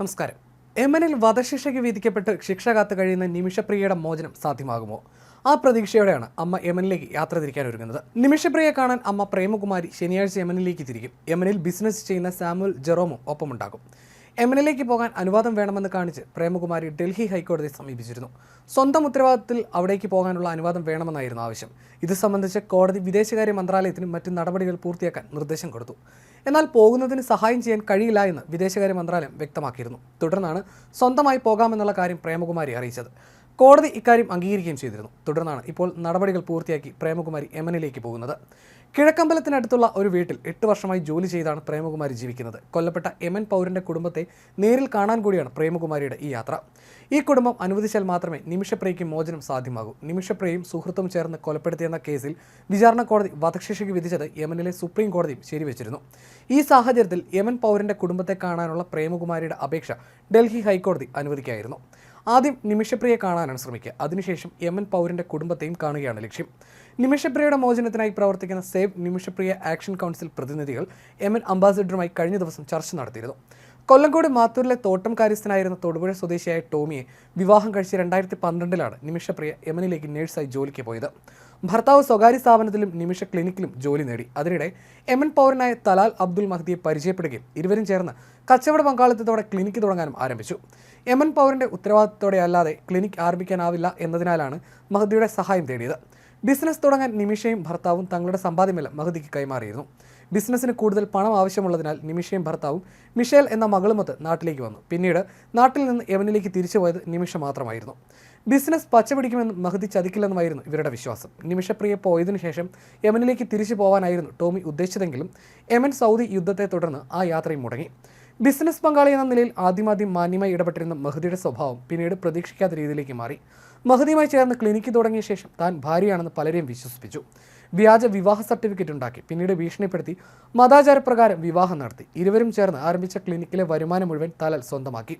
നമസ്കാരം. യമനിൽ വധശിക്ഷയ്ക്ക് വിധിക്കപ്പെട്ട് ശിക്ഷ കാത്തു കഴിയുന്ന നിമിഷപ്രിയയുടെ മോചനം സാധ്യമാകുമോ? ആ പ്രതീക്ഷയോടെയാണ് അമ്മ യമനിലേക്ക് യാത്ര തിരിക്കാൻ ഒരുങ്ങുന്നത്. നിമിഷപ്രിയയെ കാണാൻ അമ്മ പ്രേമകുമാരി ശനിയാഴ്ച യമനിലേക്ക് തിരിക്കും. യമനിൽ ബിസിനസ് ചെയ്യുന്ന സാമുൽ ജെറോമും ഒപ്പമുണ്ടാകും. യമനിലേക്ക് പോകാൻ അനുവാദം വേണമെന്ന് കാണിച്ച് പ്രേമകുമാരി ഡൽഹി ഹൈക്കോടതിയെ സമീപിച്ചിരുന്നു. സ്വന്തം ഉത്തരവാദിത്തത്തിൽ അവിടേക്ക് പോകാനുള്ള അനുവാദം വേണമെന്നായിരുന്നു ആവശ്യം. ഇത് സംബന്ധിച്ച് കോടതി വിദേശകാര്യ മന്ത്രാലയത്തിന് മറ്റ് നടപടികൾ പൂർത്തിയാക്കാൻ നിർദ്ദേശം കൊടുത്തു. എന്നാൽ പോകുന്നതിന് സഹായം ചെയ്യാൻ കഴിയില്ല എന്ന് വിദേശകാര്യ മന്ത്രാലയം വ്യക്തമാക്കിയിരുന്നു. തുടർന്നാണ് സ്വന്തമായി പോകാമെന്നുള്ള കാര്യം പ്രേമകുമാരി അറിയിച്ചത്. കോടതി ഇക്കാര്യം അംഗീകരിക്കുകയും ചെയ്തിരുന്നു. തുടർന്നാണ് ഇപ്പോൾ നടപടികൾ പൂർത്തിയാക്കി പ്രേമകുമാരി യമനിലേക്ക് പോകുന്നത്. കിഴക്കമ്പലത്തിനടുത്തുള്ള ഒരു വീട്ടിൽ എട്ട് വർഷമായി ജോലി ചെയ്താണ് പ്രേമകുമാരി ജീവിക്കുന്നത്. കൊല്ലപ്പെട്ട യമൻ പൗരന്റെ കുടുംബത്തെ നേരിൽ കാണാൻ കൂടിയാണ് പ്രേമകുമാരിയുടെ ഈ യാത്ര. ഈ കുടുംബം അനുവദിച്ചാൽ മാത്രമേ നിമിഷപ്രിയയ്ക്ക് മോചനം സാധ്യമാകൂ. നിമിഷപ്രിയയും സുഹൃത്തും ചേർന്ന് കൊലപ്പെടുത്തിയെന്ന കേസിൽ വിചാരണ കോടതി വധശിക്ഷയ്ക്ക് വിധിച്ചത് യമനിലെ സുപ്രീം കോടതിയും ശരിവച്ചിരുന്നു. ഈ സാഹചര്യത്തിൽ യമൻ പൗരന്റെ കുടുംബത്തെ കാണാനുള്ള പ്രേമകുമാരിയുടെ അപേക്ഷ ഡൽഹി ഹൈക്കോടതി അനുവദിക്കായിരുന്നു. ആദ്യം നിമിഷപ്രിയെ കാണാനാണ് ശ്രമിക്കുക. അതിനുശേഷം എം എൻ പൗരന്റെ കുടുംബത്തെയും കാണുകയാണ് ലക്ഷ്യം. നിമിഷപ്രിയയുടെ മോചനത്തിനായി പ്രവർത്തിക്കുന്ന സേവ് നിമിഷപ്രിയ ആക്ഷൻ കൗൺസിൽ പ്രതിനിധികൾ എം എൻ അംബാസിഡറുമായി കഴിഞ്ഞ ദിവസം ചർച്ച നടത്തിയിരുന്നു. കൊല്ലങ്കോട് മാത്തൂരിലെ തോട്ടം കാര്യസ്ഥനായിരുന്ന തൊടുപുഴ സ്വദേശിയായ ടോമിയെ വിവാഹം കഴിച്ച് രണ്ടായിരത്തി പന്ത്രണ്ടിലാണ് നിമിഷപ്രിയ യമനിലേക്ക് നേഴ്സായി ജോലിക്ക് പോയത്. ഭർത്താവ് സ്വകാര്യ സ്ഥാപനത്തിലും നിമിഷ ക്ലിനിക്കിലും ജോലി നേടി. അതിനിടെ എമൻ പൗരനായ തലാൽ അബ്ദുൽ മഹദിയെ പരിചയപ്പെടുകയും ഇരുവരും ചേർന്ന് കച്ചവട പങ്കാളിത്തത്തോടെ ക്ലിനിക്ക് തുടങ്ങാനും ആരംഭിച്ചു. എമൻ പൗരന്റെ ഉത്തരവാദിത്തത്തോടെ അല്ലാതെ ക്ലിനിക് ആരംഭിക്കാനാവില്ല എന്നതിനാലാണ് മഹദിയുടെ സഹായം തേടിയത്. ബിസിനസ് തുടങ്ങാൻ നിമിഷയും ഭർത്താവും തങ്ങളുടെ സമ്പാദ്യമെല്ലാം മഹദിക്ക് കൈമാറിയിരുന്നു. ബിസിനസ്സിന് കൂടുതൽ പണം ആവശ്യമുള്ളതിനാൽ നിമിഷയും ഭർത്താവും മിഷേൽ എന്ന മകളുമൊത്ത് നാട്ടിലേക്ക് വന്നു. പിന്നീട് നാട്ടിൽ നിന്ന് യമനിലേക്ക് തിരിച്ചുപോയത് നിമിഷ മാത്രമായിരുന്നു. ബിസിനസ് പച്ചപിടിക്കുമെന്ന് മഹദി ചതിക്കില്ലെന്നുമായിരുന്നു ഇവരുടെ വിശ്വാസം. നിമിഷപ്രിയ പോയതിനു ശേഷം യമനിലേക്ക് തിരിച്ചു പോകാനായിരുന്നു ടോമി ഉദ്ദേശിച്ചതെങ്കിലും യമൻ സൗദി യുദ്ധത്തെ തുടർന്ന് ആ യാത്രയും മുടങ്ങി. ബിസിനസ് പങ്കാളി എന്ന നിലയിൽ ആദ്യമാദ്യം മാന്യമായി ഇടപെട്ടിരുന്ന മഹദിയുടെ സ്വഭാവം പിന്നീട് പ്രതീക്ഷിക്കാത്ത രീതിയിലേക്ക് മാറി. മഹദിയുമായി ചേർന്ന് ക്ലിനിക്ക് തുടങ്ങിയ ശേഷം താൻ ഭാര്യയാണെന്ന് പലരെയും വിശ്വസിപ്പിച്ചു. വ്യാജ വിവാഹ സർട്ടിഫിക്കറ്റ് ഉണ്ടാക്കി. പിന്നീട് ഭീഷണിപ്പെടുത്തി മതാചാരപ്രകാരം വിവാഹം നടത്തി. ഇരുവരും ചേർന്ന് ആരംഭിച്ച ക്ലിനിക്കിലെ വരുമാനം മുഴുവൻ തലൽ സ്വന്തമാക്കി.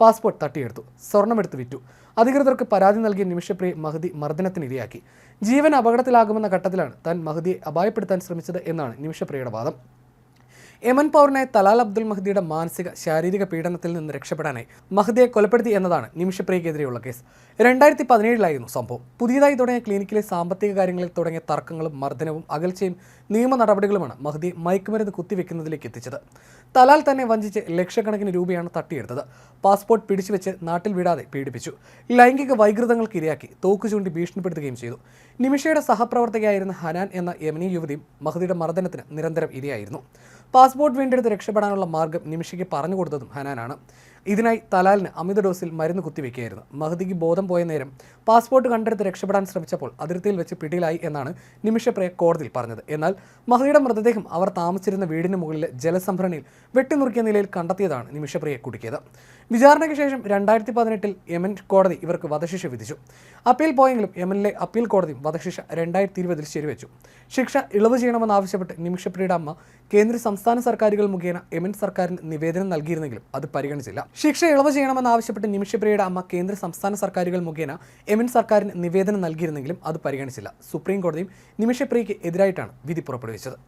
പാസ്പോർട്ട് തട്ടിയെടുത്തു. സ്വർണമെടുത്ത് വിറ്റു. അധികൃതർക്ക് പരാതി നൽകിയ നിമിഷപ്രിയ മഹദി മർദ്ദനത്തിന് ഇരയാക്കി ജീവൻ അപകടത്തിലാകുമെന്ന ഘട്ടത്തിലാണ് താൻ മഹദിയെ അപായപ്പെടുത്താൻ ശ്രമിച്ചത് എന്നാണ് നിമിഷപ്രിയയുടെ വാദം. യമൻ പൗരനായ തലാൽ അബ്ദുൽ മഹ്ദിയുടെ മാനസിക ശാരീരിക പീഡനത്തിൽ നിന്ന് രക്ഷപ്പെടാനായി മഹ്ദിയെ കൊലപ്പെടുത്തി എന്നതാണ് നിമിഷപ്രിയക്കെതിരെയുള്ള കേസ്. രണ്ടായിരത്തി പതിനേഴിലായിരുന്നു സംഭവം. പുതിയതായി തുടങ്ങിയ ക്ലിനിക്കിലെ സാമ്പത്തിക കാര്യങ്ങളിൽ തുടങ്ങിയ തർക്കങ്ങളും മർദ്ദനവും അകൽച്ചയും നിയമ നടപടികളുമാണ് മഹ്ദി മയക്കുമരുന്ന് കുത്തിവെക്കുന്നതിലേക്ക് എത്തിച്ചത്. തലാൽ തന്നെ വഞ്ചിച്ച് ലക്ഷക്കണക്കിന് രൂപയാണ് തട്ടിയെടുത്തത്. പാസ്പോർട്ട് പിടിച്ചുവെച്ച് നാട്ടിൽ വിടാതെ പീഡിപ്പിച്ചു. ലൈംഗിക വൈകൃതങ്ങൾക്ക് ഇരയാക്കി തോക്ക് ചൂണ്ടി ഭീഷണിപ്പെടുത്തുകയും ചെയ്തു. നിമിഷയുടെ സഹപ്രവർത്തകയായിരുന്ന ഹനാൻ എന്ന യമനി യുവതിയും മഹ്ദിയുടെ മർദ്ദനത്തിന് നിരന്തരം ഇരയായിരുന്നു. പാസ്പോർട്ട് വീണ്ടെടുത്ത് രക്ഷപ്പെടാനുള്ള മാർഗം നിമിഷയ്ക്ക് പറഞ്ഞു കൊടുത്തതും ഹനാനാണ്. ഇതിനായി തലാലിന് അമിത ഡോസിൽ മരുന്ന് കുത്തിവെക്കുകയായിരുന്നു. മഹദിക്ക് ബോധം പോയ നേരം പാസ്പോർട്ട് കണ്ടെടുത്ത് രക്ഷപ്പെടാൻ ശ്രമിച്ചപ്പോൾ അതിർത്തിയിൽ വെച്ച് പിടിയിലായി എന്നാണ് നിമിഷപ്രിയ കോടതിയിൽ പറഞ്ഞത്. എന്നാൽ മഹദിയുടെ മൃതദേഹം അവർ താമസിച്ചിരുന്ന വീടിന് മുകളിലെ ജലസംഭരണിയിൽ വെട്ടിനുറുക്കിയ നിലയിൽ കണ്ടെത്തിയതാണ് നിമിഷപ്രിയെ കുടുക്കിയത്. വിചാരണയ്ക്ക് ശേഷം രണ്ടായിരത്തി പതിനെട്ടിൽ യമൻ കോടതി ഇവർക്ക് വധശിക്ഷ വിധിച്ചു. അപ്പീൽ പോയെങ്കിലും യമനിലെ അപ്പീൽ കോടതിയും വധശിക്ഷ രണ്ടായിരത്തി ഇരുപതിൽ ശരിവെച്ചു. ശിക്ഷ ഇളവ് ചെയ്യണമെന്നാവശ്യപ്പെട്ട് നിമിഷപ്രിയുടെ അമ്മ കേന്ദ്ര സംസ്ഥാന സർക്കാരുകൾ മുഖേന യമൻ സർക്കാരിന് നിവേദനം നൽകിയിരുന്നെങ്കിലും അത് പരിഗണിച്ചില്ല. ശിക്ഷ ഇളവ് ചെയ്യണമെന്നാവശ്യപ്പെട്ട് നിമിഷപ്രിയയുടെ അമ്മ കേന്ദ്ര സംസ്ഥാന സർക്കാരുകൾ മുഖേന എം എൻ സർക്കാരിന് നിവേദനം നൽകിയിരുന്നെങ്കിലും അത് പരിഗണിച്ചില്ല. സുപ്രീം കോടതിയും നിമിഷപ്രിയയ്ക്ക് എതിരായിട്ടാണ് വിധി പുറപ്പെടുവിച്ചത്.